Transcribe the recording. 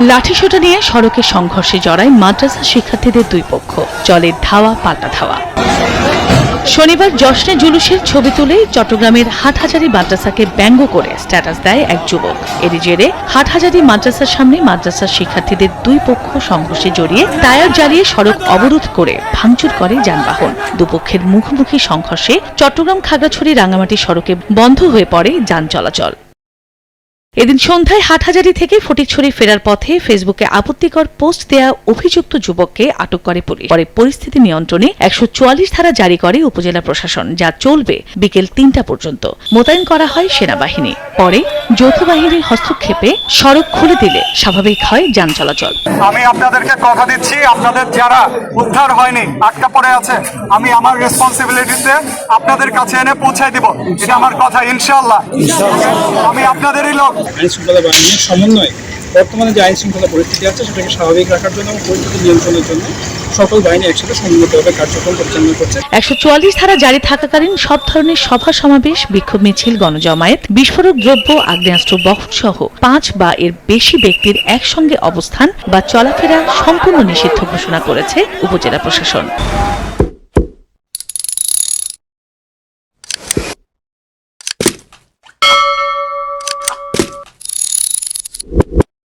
লাঠিসোঁটা নিয়ে সড়কে সংঘর্ষে জড়ায় মাদ্রাসা শিক্ষার্থীদের দুই পক্ষ। চলে ধাওয়া, পাল্টা ধাওয়া। শনিবার জশ্নে জুলুসের ছবি তুলে চট্টগ্রামের হাটহাজারি মাদ্রাসাকে ব্যঙ্গ করে স্ট্যাটাস দেয় এক যুবক। এর জেরে হাটহাজারি মাদ্রাসার সামনে মাদ্রাসার শিক্ষার্থীদের দুই পক্ষ সংঘর্ষে জড়িয়ে টায়ার জ্বালিয়ে সড়ক অবরোধ করে ভাঙচুর করে যানবাহন। দুপক্ষের মুখোমুখি সংঘর্ষে চট্টগ্রাম খাগড়াছড়ি রাঙামাটি সড়কে বন্ধ হয়ে পড়ে যান চলাচল। এদিন সন্ধ্যায় হাটহাজারি থেকে ফটিকছড়ি ফেরার পথে ফেসবুকে আপত্তিকর পোস্ট দেয়া অভিযুক্ত যুবককে আটক করে পুলিশ। পরে পরিস্থিতি নিয়ন্ত্রণে একশো চুয়াল্লিশ ধারা জারি করে উপজেলা প্রশাসন, যা চলবে বিকেল তিনটা পর্যন্ত। মোতায়েন করা হয় সেনাবাহিনী। পরে যৌথ বাহিনীর হস্তক্ষেপে সড়ক খুলে দিলে স্বাভাবিক হয় যান চলাচল। আমি আপনাদেরকে কথা দিচ্ছি, আপনাদের যারা উদ্ধার হয়নি, আটকা পড়ে আছে, আমি আমার রেসপন্সিবিলিটিতে আপনাদের কাছে এনে পৌঁছায় দিব। এটা আমার কথা ইনশাল্লাহ আমি আপনাদেরই লোক। আইন শৃঙ্খলা বাহিনীর সমন্বয়ে বর্তমানে যে আইন শৃঙ্খলা পরিস্থিতি আছে, সেটাকে স্বাভাবিক রাখার জন্য এবং পরিস্থিতি নিয়ন্ত্রণের জন্য সকল বাহিনী একসাথে সমন্বিতভাবে কার্যক্রম পরিচালনা করছে। একশো চুয়াল্লিশ ধারা জারি থাকাকালীন সব ধরনের সভা সমাবেশ, বিক্ষোভ মিছিল, গণজমায়েত, বিস্ফোরক দ্রব্য, আগ্নেয়াস্ত্র বহন সহ পাঁচ বা এর বেশি ব্যক্তির একসঙ্গে অবস্থান বা চলাফেরা সম্পূর্ণ নিষিদ্ধ ঘোষণা করেছে উপজেলা প্রশাসন।